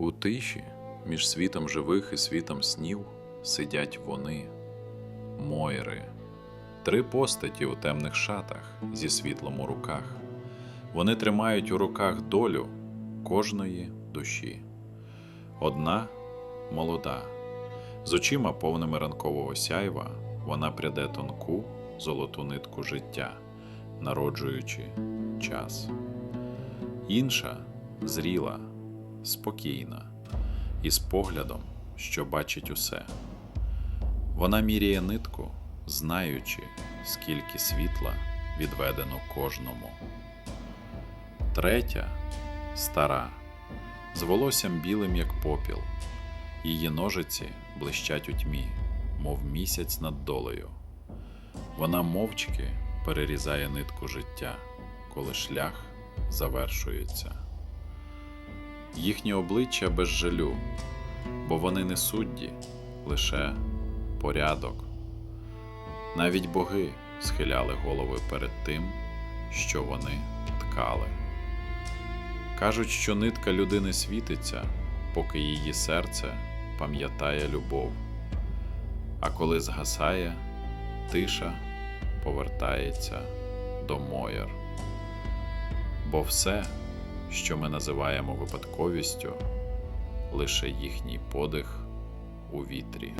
У тиші між світом живих і світом снів сидять вони, Мойри, три постаті у темних шатах зі світлом у руках. Вони тримають у руках долю кожної душі. Одна молода, з очима повними ранкового сяйва, вона пряде тонку золоту нитку життя, народжуючи час. Інша зріла, спокійна, із поглядом, що бачить усе. Вона міряє нитку, знаючи, скільки світла відведено кожному. Третя стара, з волоссям білим, як попіл. Її ножиці блищать у тьмі, мов місяць над долею. Вона мовчки перерізає нитку життя, коли шлях завершується. Їхні обличчя без жалю, бо вони не судді, лише порядок. Навіть боги схиляли голови перед тим, що вони ткали. Кажуть, що нитка людини світиться, поки її серце пам'ятає любов. А коли згасає, тиша повертається до Моєр. Бо все, що ми називаємо випадковістю, лише їхній подих у вітрі.